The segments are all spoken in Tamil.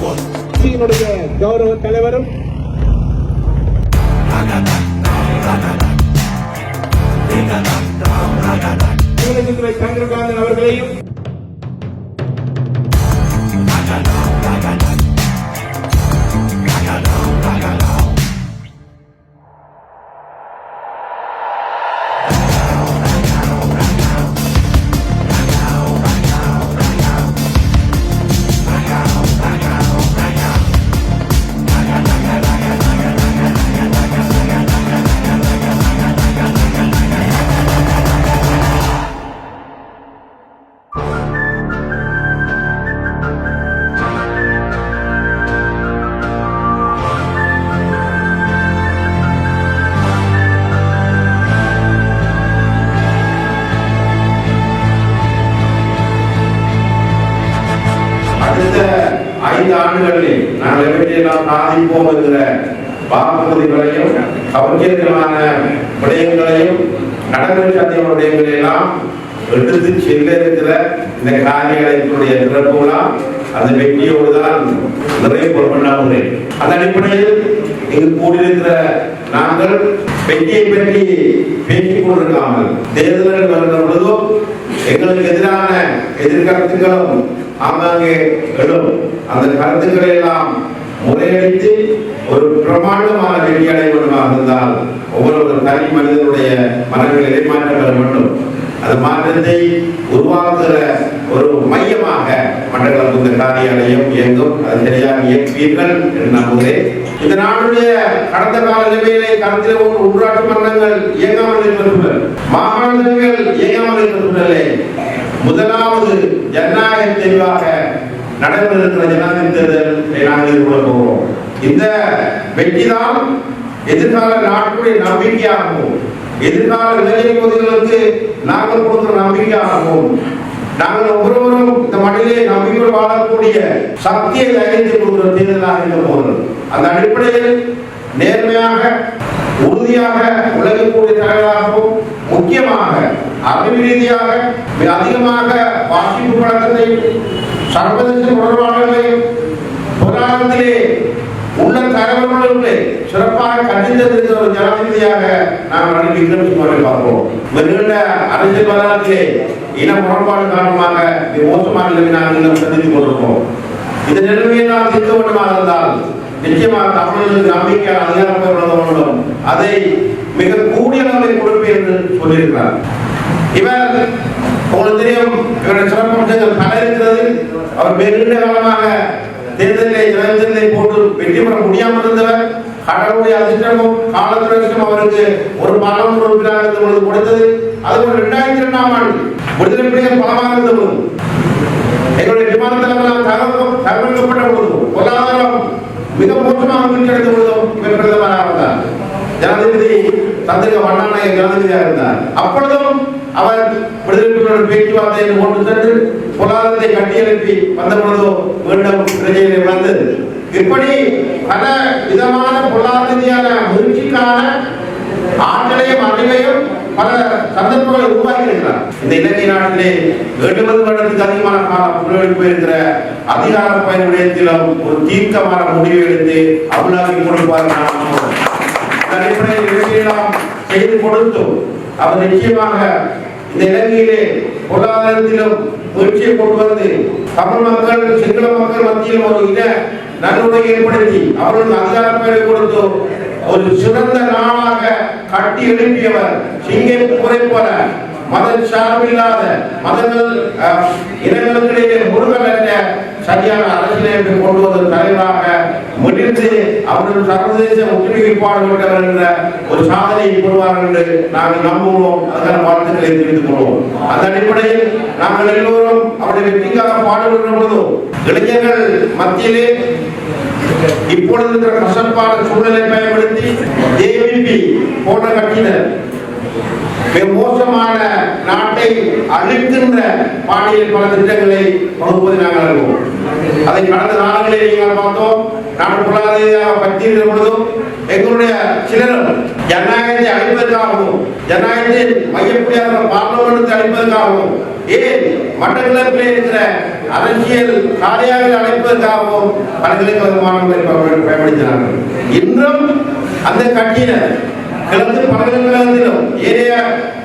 கட்சியினுடைய கௌரவ தலைவரும் சிவனேந்திர சந்திரகாந்தன் அவர்களையும் எவற்றையெல்லாம் சாதிப்போம் என்கிற வாக்குறுதிகளையும் கவர்ச்சியமான விடயங்களையும் நடைமுறை சாத்தியமான விடயங்களை எல்லாம் எடுத்து செல்ல இருக்கிற இந்த காரியங்களுடைய திறப்புகளாம் அந்த வெற்றியோடு தான் நிறைவு அந்த அடிப்படையில் இங்கு கூடியிருக்கிற நாங்கள் வெற்றியை பற்றி பேசிக் கொண்டிருக்காமல் தேர்தல்கள் வருகிற பொழுதும் எங்களுக்கு எதிரான எதிர்கருத்துக்களும் ஆங்காங்கே எழும். அந்த கருத்துக்களை எல்லாம் முறையடித்து ஒரு பிரமாண்டமான வெற்றி அடைய வேண்டுமாக இருந்தால் ஒவ்வொரு தனி மனிதனுடைய மனங்களிலே மாற்றம் பெற வேண்டும். அந்த மாற்றத்தை உருவாக்குகிற ஒரு மையமாக மண்டலம் இந்த காரியாலயம் இயங்கும். அது சரியாக இயக்குவீர்கள் என்று நம்புகிறேன். இந்த நாடுடைய கடந்த கால நிலைமையிலே கருத்தில் கொண்டு உள்ளாட்சி மன்றங்கள் இயங்காமல் இருந்த மாகாணங்கள் இயங்காமல் இருந்த முதலாவது ஜனநாயக தெளிவாக நடைபெற ஜனாதிபதி தேர்தலை நாங்கள் எதிர்கொள்ள போகிறோம். இந்த வெற்றிதான் எதிர்கால நாட்டுடைய நம்பிக்கையாகவும் எதிர்கால இளைஞர் பகுதிகளுக்கு நாங்கள் கொடுக்கிற நம்பிக்கையாகவும் நாங்கள் ஒவ்வொருவரும் இந்த மண்ணிலே நம்பிக்கையோடு வாழக்கூடிய சக்தியை அறிந்து கொடுக்கிற தேர்தலாக இருக்க போகிறது. அந்த அடிப்படையில் நேர்மையாக உறுதியாக உழைக்கக்கூடிய தலைவராகவும் முக்கியமாக அறிவு ரீதியாக மிக அதிகமாக வாசிப்பு பழக்கத்தை சர்வதேச தொடர்பாளர்களையும் பொருளாதாரத்திலே உள்ள தலைவர்களுக்கு சிறப்பாக கண்டித்திருக்கிற ஒரு ஜனாதிபதியாக நாம் ரணில் விக்ரமசிங்கோவை பார்ப்போம். நீண்ட அரசியல் வரலாற்றிலே இன முரண்பாடு காரணமாக மிக மோசமான நிலைமை நாங்கள் இன்னும் சந்தித்துக் கொண்டிருக்கிறோம் இந்த நிலைமையை நாம் தீர்க்க வேண்டுமாக இருந்தால் நிச்சயமாக தமிழர்களுக்கு நம்பிக்கை அதிகாரம் வேண்டும் அதை மிக கூடிய அளவில் கொடுப்பு என்று சொல்லியிருக்கிறார். இவர் உங்களுக்கு தெரியும் இவருடைய சிறப்பம்சங்கள் பல இருக்கிறது. அவர் மிக நீண்ட காலமாக தேர்தலிலே இளைஞர்களை போட்டு வெற்றி பெற முடியாமல் இருந்தவர். கடவுளுடைய அதிர்ஷ்டமும் காலத்துறைக்கும் அவருக்கு ஒரு பாராளுமன்ற உறுப்பினராக இருந்த கொடுத்தது கொடுத்தது. ஒரு இரண்டாயிரத்தி இரண்டாம் ஆண்டு விடுதலை புலிகள் பலமாக இருந்தது எங்களுடைய விமான தளமெல்லாம் தகவல் தகவல்கப்பட்ட போது மிக மோசமாக வீழ்ச்சியடைந்த பொழுதும் இவர் பிரதமராக இருந்தார் ஜனாதிபதி சந்திரிக வண்ணாநாயக ஜனாதிபதியாக இருந்தார். அப்பொழுதும் அவர் விடுதலை புலிகளுடன் பேச்சுவார்த்தை கொண்டு சென்று பொருளாதாரத்தை கட்டியெழுப்பி வந்த பொழுதோ மீண்டும் பிரச்சனை வந்தது இப்படி பல விதமான பொருளாதார முயற்சிக்கான ஆற்றலையும் அறிவையும் பல சந்தர்ப்பங்களை உருவாக்கி இந்த இலங்கை நாட்டிலே எழுபது வருடத்துக்கு அதிகமான காலம் புலவெளி போயிருக்கிற அதிகார பயன் விடயத்திலும் ஒரு தீர்க்கமான முடிவு எடுத்து அமலாக்கி கொடுப்பார் நான் செய்து கொடுத்தோம் அவர் நிச்சயமாக இந்த இலங்கையிலே பொருளாதாரத்திலும் முயற்சியை கொண்டு வந்து தமிழ் மக்கள் சிங்கள மக்கள் மத்தியில் ஒரு இன நல்லுறவை ஏற்படுத்தி அவர்களுக்கு அதிகார பெயரை கொடுத்து ஒரு சிறந்த நாளாக கட்டி எழுப்பியவர் சிங்கை குறை போல மத சார்பில்லாத மதங்கள் அஹ், இனங்களுக்கிடையே முருகன் என்ற சரியான அரசியலமைப்பை கொண்டு வந்த தலைவராக முடிந்து அவர்கள் சர்வதேச ஒற்றுமைப்பாடு கொண்டவர் என்ற ஒரு சாதனையை பெறுவார்கள் என்று நாங்கள் நம்புவோம் அதற்கான வாழ்த்துக்களை தெரிவித்துக் கொள்வோம். அந்த அடிப்படையில் நாங்கள் எல்லோரும் அவருடைய வெற்றிக்காக பாடுபடுகிற பொழுதும் இளைஞர்கள் மத்தியிலே இப்பொழுது இருக்கிற கசப்பான சூழலை பயன்படுத்தி ஏபிபி போன்ற கட்சியினர் மிக மோசமான நாட்டை அழிக்கின்ற பாணியில் பல திட்டங்களை வகுப்பதை நாங்கள் அறிவோம். அதை கடந்த நாடுகளில் நீங்கள் பார்த்தோம். நாங்கள் பொருளாதார பற்றியிருக்கிற பொழுதும் எங்களுடைய சிலரும் ஜனநாயகத்தை அழிப்பதற்காகவும் ஜனநாயகத்தின் மையப்புள்ளியாக பார்லமெண்டத்தை அழிப்பதற்காகவும் ஏன் மட்டக்களப்பில் இருக்கிற அரசியல் காரியாவில் அழைப்பதற்காகவும் பல்கலைக்கழக மாணவர்களை பயன்படுத்தினார்கள். இன்றும் அந்த கட்சியினர் கிழக்கு பல்கலைக்கழகத்திலும் ஏனைய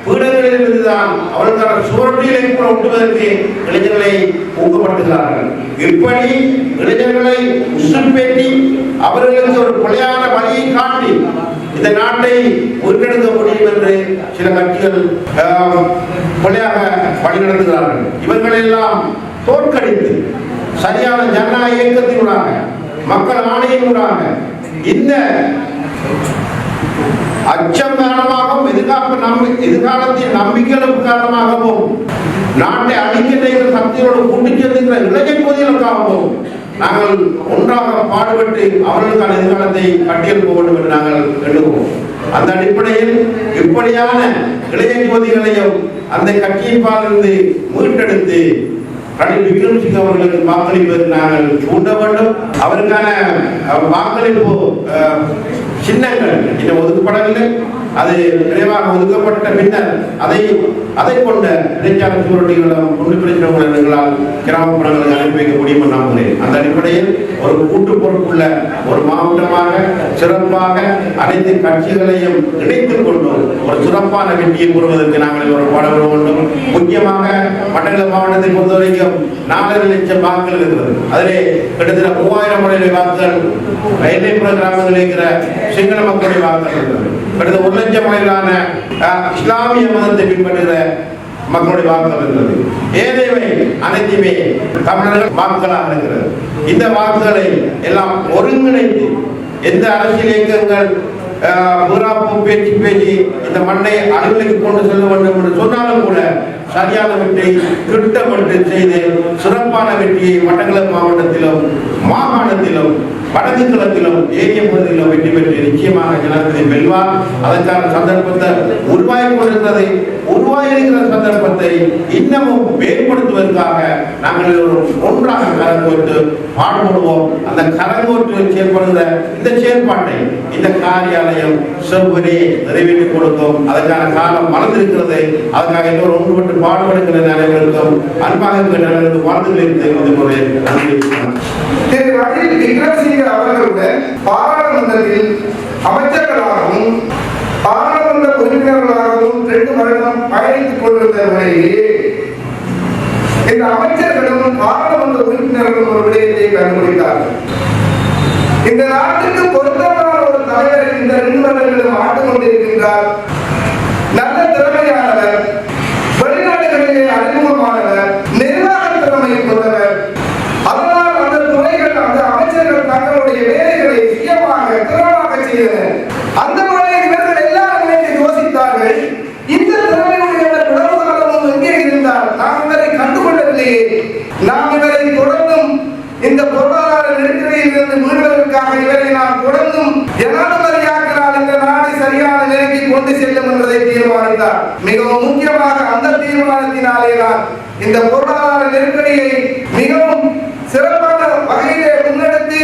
பீடங்களில் இருந்துதான் அவர்களுக்கான சுவரொட்டிகளை கூட ஒட்டுவதற்கு இளைஞர்களை ஊக்கப்படுத்துகிறார்கள். இப்படி இளைஞர்களை உசுப்பேற்றி அவர்களுக்கு ஒரு கொலையான வழியை காட்டி இந்த நாட்டை முன்னெடுக்க முடியும் என்று சில கட்சிகள் ஆஹ், கொலையாக வழிநடத்துகிறார்கள். இவர்களை எல்லாம் தோற்கடித்து சரியான ஜனநாயக இயக்கத்தினூடாக மக்கள் ஆணையினூடாக இந்த அச்சம் காரணமாகவும் எதிர்காப்பு நம்பி எதிர்காலத்தின் நம்பிக்கைகளுக்கு காரணமாகவும் நாட்டை அழிக்கின்ற சக்தியோடு கூட்டி செல்கின்ற இலக்கை பகுதிகளுக்காகவும் நாங்கள் ஒன்றாக பாடுபட்டு அவர்களுக்கான எதிர்காலத்தை கட்டியெழுப்ப வேண்டும் என்று நாங்கள் எண்ணுவோம் அந்த அடிப்படையில் இப்படியான இளைய பகுதிகளையும் அந்த கட்சியின் பாலிருந்து மீட்டெடுத்து ரணில் விக்ரமசிங்க அவர்களுக்கு வாக்களிப்பதற்கு நாங்கள் தூண்ட வேண்டும். அவருக்கான வாக்களிப்பு அஹ், சின்னங்கள். இன்னும் ஒதுக்கப்படவில்லை. அது விரைவாக ஒதுக்கப்பட்ட பின்னர் அதை அதை கொண்ட இடைக்கால சுவரொட்டிகளும் ஒன்று பிரச்சனைகள் எங்களால் கிராமப்புறங்களுக்கு அனுப்பி வைக்க முடியும் நம்புகிறேன். அந்த அடிப்படையில் ஒரு கூட்டு பொறுப்புள்ள ஒரு மாவட்டமாக சிறப்பாக அனைத்து கட்சிகளையும் இணைத்துக் கொண்டு ஒரு சிறப்பான வெற்றியை கூறுவதற்கு நாங்கள் ஒரு பாடுபட வேண்டும். முக்கியமாக மட்டக்களப்பு மாவட்டத்தை பொறுத்தவரைக்கும் நாலரை லட்சம் வாக்குகள் இருக்கிறது. அதிலே கிட்டத்தட்ட மூவாயிரம் முறையிலே வாக்குகள் எல்லைப்புற கிராமங்களில் இருக்கிற சிங்கள மக்களுடைய வாக்குகள் கடந்த ஒரு லட்சம் மணிகளான அஹ், இஸ்லாமிய மதத்தை பின்பற்றுகிற மக்களுடைய வாக்குகள் இருந்தது ஏதேவை அனைத்துமே தமிழர்கள் வாக்குகளாக இருக்கிறது. இந்த வாக்குகளை எல்லாம் ஒருங்கிணைந்து எந்த அரசியல் இயக்கங்கள் ஆஹ், பேச்சு பேச்சு இந்த மண்ணை அலுவலுக்கு கொண்டு செல்ல வேண்டும் என்று சொன்னாலும் கூட சரியான வெற்றியை திட்டமிட்டு செய்து சிறப்பான வெற்றியை மட்டக்களப்பு மாவட்டத்திலும் மாகாணத்திலும் வடக்கு கிழக்கிலும் ஏரிய பகுதியிலும் வெற்றி பெற்று நிச்சயமாக ஜனாதிபதி வெல்வார். அதற்கான சந்தர்ப்பத்தை உருவாகி கொண்டிருந்ததை உருவாகியிருக்கிற சந்தர்ப்பத்தை இன்னமும் மேம்படுத்துவதற்காக நாங்கள் எல்லோரும் ஒன்றாக கரங்கோட்டு பாடுபடுவோம். அந்த கரங்கோட்டு செயல்படுகிற இந்த செயற்பாட்டை இந்த காரியாலயம் செவ்வனே நிறைவேற்றி கொடுக்கும் அதற்கான காலம் மறந்திருக்கிறது அதற்காக இன்னொரு ஒன்றுபட்டு பாடுபடுகிற அனைவருக்கும் அன்பாக இருக்கிற அனைவருக்கும் வாழ்த்துக்களை தெரிவித்துக் கொள்கிறேன் நன்றி திரு ரணில் விக்ரமசிங்க அவர்களுடன் பாராளுமன்றத்தில் அமைச்சர்களாகவும் பாராளுமன்ற உறுப்பினர்களாகவும் ரெண்டு வருடம் பயணித்துக் கொண்டிருந்த வேளையிலே இந்த அமைச்சர்களும் பாராளுமன்ற உறுப்பினர்களும் ஒரு விடயத்தை கண்டுபிடித்தார்கள். இந்த நாட்டுக்கு பொருத்தமான ஒரு தலைவர் இந்த நிறுவனங்களும் வருடங்களும் ஆண்டு கொண்டிருக்கின்றார் நல்ல திறமையானவர் வெளிநாடுகளிலே அறிமுகமானவர் நிர்வாக திறமை கொண்டவர் அதனால் அந்த துறைகள் அந்த அமைச்சர்கள் தங்களுடைய வேலைகளை சுயமாக திறமாக செய்தனர் அந்த முறையில் இவர்கள் எல்லாரும் இணைந்து யோசித்தார்கள் இந்த திறமையுடையவர் உணவு காலமும் எங்கே இருந்தால் நாம் இவரை கண்டுகொள்ளவில்லையே நாம் இவரை தொடர்ந்தும் இந்த பொருளாதார நெருக்கடியில் இருந்து மீள்வதற்காக இவரை நாம் தொடர்ந்தும் ஜனாதிபதியாக்கினால் இந்த நாடு சரியான நிலைக்கு கொண்டு செல்லும் என்பதை தீர்மானித்தார் மிகவும் முக்கியமாக அந்த தீர்மானத்தினாலே இந்த பொருளாதார நெருக்கடியை மிகவும் சிறப்பான வகையிலே முன்னெடுத்து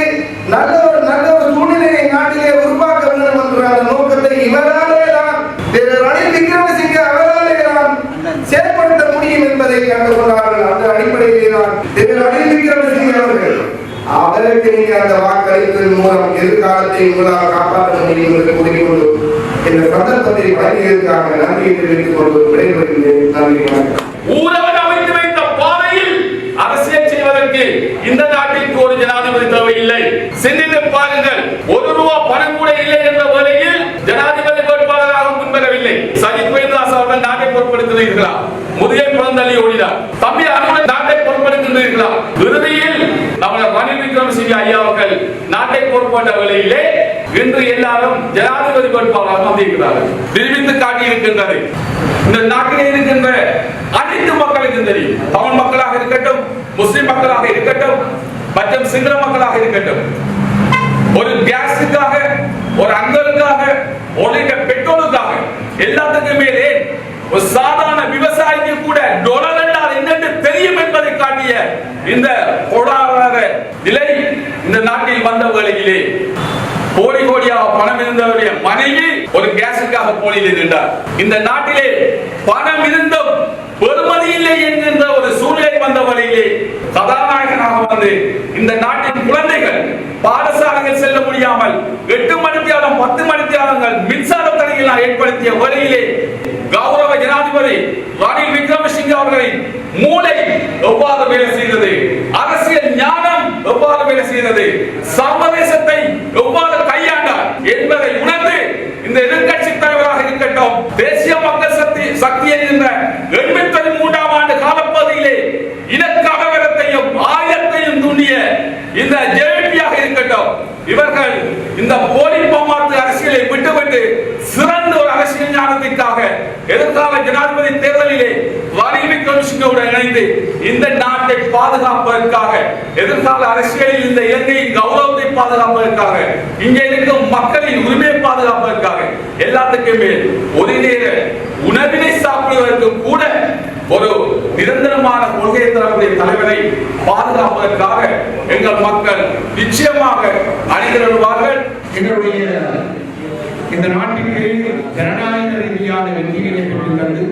நல்ல ஒரு நல்ல ஒரு சூழ்நிலையை நாட்டிலே உருவாக்க வேண்டும் என்ற அந்த நோக்கத்தை இவராலே தான் திரு ரணில் விக்ரமசிங்க அவராலே தான் செயல்படுத்த முடியும் என்பதை கண்டுகொண்டார்கள் அந்த அடிப்படையிலே தான் திரு ரணில் விக்ரமசிங்க அவர்கள். அவருக்கு நீங்க அந்த வாக்களிப்பின் மூலம் எதிர்காலத்தை உங்களால் காப்பாற்ற முடியும் என்று கூறிக்கொண்டு இந்த சந்தர்ப்பத்தை வழங்கியதற்காக நன்றியை தெரிவித்துக் கொண்டு விடைபெறுகிறேன். நன்றி வணக்கம். ஊரவன் அமைத்து வைத்த பாதையில் அரசியல் செய்வதற்கு இந்த நாட்டிற்கு ஒரு ஜனாதிபதி தேவையில்லை. சிந்தித்து பாருங்கள் ஒரு ரூபா பணம் கூட இல்லை என்ற வேளையில் ஜனாதிபதி வேட்பாளராக முன்வரவில்லை. சஜித் பிரேமதாஸ் அவர்கள் நாட்டை பொறுப்படுத்துகிறீர்களா முதுகை புறந்தள்ளி ஓடினார் தம்பி அனுமன் நாட்டை பொறுப்படுத்துகிறீர்களா விக்ரமசிங்க ஐயா அவர்கள் நாட்டை பொறுப்பேற்ற வேளையிலே இன்று எல்லாரும் ஜனாதிபதி வேட்பாளராக வந்திருக்கிறார்கள். நிரூபித்து காட்டியிருக்கின்றது. இந்த நாட்டிலே இருக்கின்ற அனைத்து மக்களுக்கும் தெரியும். தமிழ் மக்களாக இருக்கட்டும் முஸ்லிம் மக்களாக இருக்கட்டும் மற்றும் சிங்கள மக்களாக இருக்கட்டும். ஒரு கேஸுக்காக ஒரு அங்கலுக்காக ஒரு பெட்ரோலுக்காக எல்லாத்துக்கும் மேலே ஒரு சாதாரண விவசாயிக்கு கூட டொலர் என்றால் என்னென்று தெரியும் என்பதை காட்டிய இந்த பொருளாதார நிலை இந்த நாட்டில் ஆட்சிக்கு வந்த வேளையிலே கோடி கோடியாக பணம் இருந்தவருடைய மனைவி ஒரு கேஸுக்காக போலியில் நின்றார். இந்த நாட்டிலே பணம் இருந்தும் பெருமதி இல்லை என்கின்ற ஒரு சூழ்நிலை வந்த வழியிலே கதாநாயகனாக வந்து இந்த நாட்டின் குழந்தைகள் பாடசாலைகள் செல்ல முடியாமல் எட்டு மணித்தியாலம் பத்து மணித்தியாலங்கள் மின்சார தடைகள் ஏற்படுத்திய வழியிலே கௌரவ ஜனாதிபதி ரணில் விக்ரமசிங்க அவர்களின் மூளை எவ்வாறு வேலை செய்தது? அரசியல் ஞானம் எவ்வாறு வேலை செய்தது? சர்வதேசத்தை எவ்வாறு கையாண்டார் என்பதை உணர்ந்து இந்த எதிர்க்கட்சி தலைவராக இருக்கட்டும் தேசிய மக்கள் சக்தி சக்தி என்கின்ற எண்பத்தி மூன்றாம் இவர்கள் இந்த போலி பம்மாத்து அரசியலை விட்டுவிட்டு சிறந்த ஒரு அரசியல் ஞானத்திற்காக எதிர்கால ஜனாதிபதி தேர்தலிலே ரணில் விக்ரமசிங்கவுடன் இணைந்து இந்த நாட்டை பாதுகாப்பதற்காக எதிர்கால அரசியலில் இந்த இலங்கையின் கௌரவத்தை பாதுகாப்பதற்காக இங்கே இருக்கும் மக்களின் உரிமையை பாதுகாப்பதற்காக எல்லாத்துக்கும் மேல் ஒரு நேர உணவினை சாப்பிடுவதற்கு கூட ஒரு நிரந்தரமான கொள்கையை தரக்கூடிய தலைவரை பாதுகாப்பதற்காக எங்கள் மக்கள் நிச்சயமாக அணிதிரள்வார்கள் எங்களுடைய இந்த நாட்டிற்கு ஜனநாயக ரீதியான வெற்றிகளை பெற்றுத்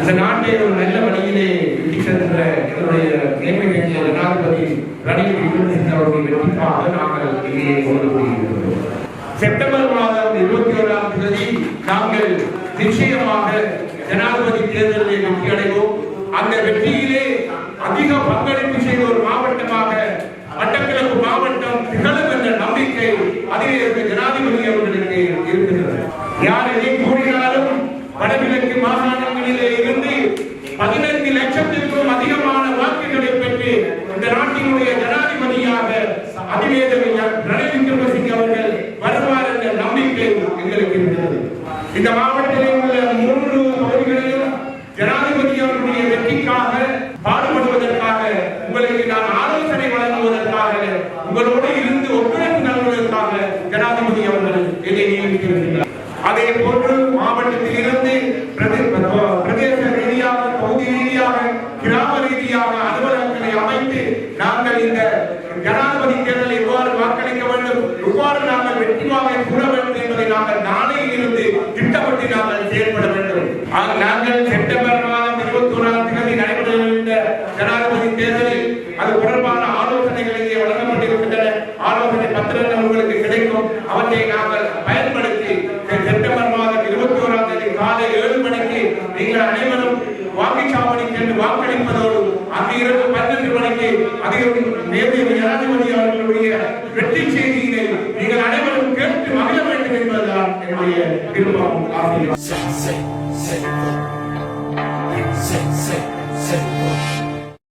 இந்த நாட்டை ஒரு நல்ல வழியிலே இட்டுச் சென்ற எங்களுடைய நியமிக்க ஜனாதிபதி ரணில் விக்ரமசிங்க அவருடைய வெற்றிக்காக நாங்கள் இங்கே கொண்டு கூடியிருக்கிறோம் செப்டம்பர் மாதம் இருபத்தி ஓராம் தேதி நாங்கள் நிச்சயமாக ஜனாதிபதி தேர்தலில் வெற்றி அடைவோம் அந்த வெற்றியிலே அதிக பங்களிப்பு செய்த ஒரு மாவட்டமாக மட்டக்களப்பு மாவட்டம் திகழும் என்ற நம்பிக்கை அதிலே இருந்த ஜனாதிபதி அவர்களுக்கு இருக்கிறது யார் எதை கூறினாலும் வடகிழக்கு மாகாணங்களிலே இருந்து பதினைந்து லட்சத்திற்கும் அதிகமான வாக்குகளை பெற்று இந்த நாட்டினுடைய ஜனாதிபதியாக அதிவேதவை ரணில் விக்ரமசிங்க அவர்கள் வருவார் என்ற நம்பிக்கை எங்களுக்கு இருக்கிறது இந்த மாவட்டத்தில் உள்ள மூன்று பகுதிகளிலும் ஜனாதிபதி அவர்களுடைய வெற்றிக்காக பாடுபடுவதற்காக உங்களுக்கு நான் ஆலோசனை வழங்குவதற்காக உங்களோடு இருந்து ஒத்துழைப்பு நல்குவதற்காக ஜனாதிபதி அவர்கள் என்னை நியமித்திருக்கிறார் அதே போன்று மாவட்டத்தில் இருந்து பிரதே- பிரதேச ரீதியாக பகுதி ரீதியாக கிராம ரீதியாக அலுவலகங்களை அமைத்து நாங்கள் இந்த ஜனாதிபதி தேர்தலில் எவ்வாறு வாக்களிக்க வேண்டும் எவ்வாறு நாங்கள் வெற்றி வாகை கூற வேண்டும் என்பதை நாங்கள் நாளையில் இருந்து திட்டமிட்டு நாங்கள் செயல்பட வேண்டும் ஆக நாங்கள் செப்டம்பர் மாதம் இருபத்தி ஓராம் தேதி நடைபெறவிருந்த ஜனாதிபதி தேர்தலில் அது தொடர்பான ஆலோசனைகள் இங்கே வழங்கப்பட்டிருக்கின்றன ஆலோசனை பத்திரங்கள் உங்களுக்கு கிடைக்கும் நாங்கள் பயன்படுத்தி செப்டம்பர் மாதம் இருபத்தி ஓராம் தேதி காலை ஏழு மணிக்கு நீங்கள் அனைவரும் வாக்குச்சாவடி சென்று வாக்களிப்பதோடு அந்த இரவு பன்னெண்டு மணிக்கு அதிகம் நேரடி ஜனாதிபதி அவர்களுடைய வெற்றி செய்தியினை நீங்கள் அனைவரும் கேட்டு மகிழ வேண்டும் என்பதுதான் என்னுடைய விருப்பம் ஆசையும்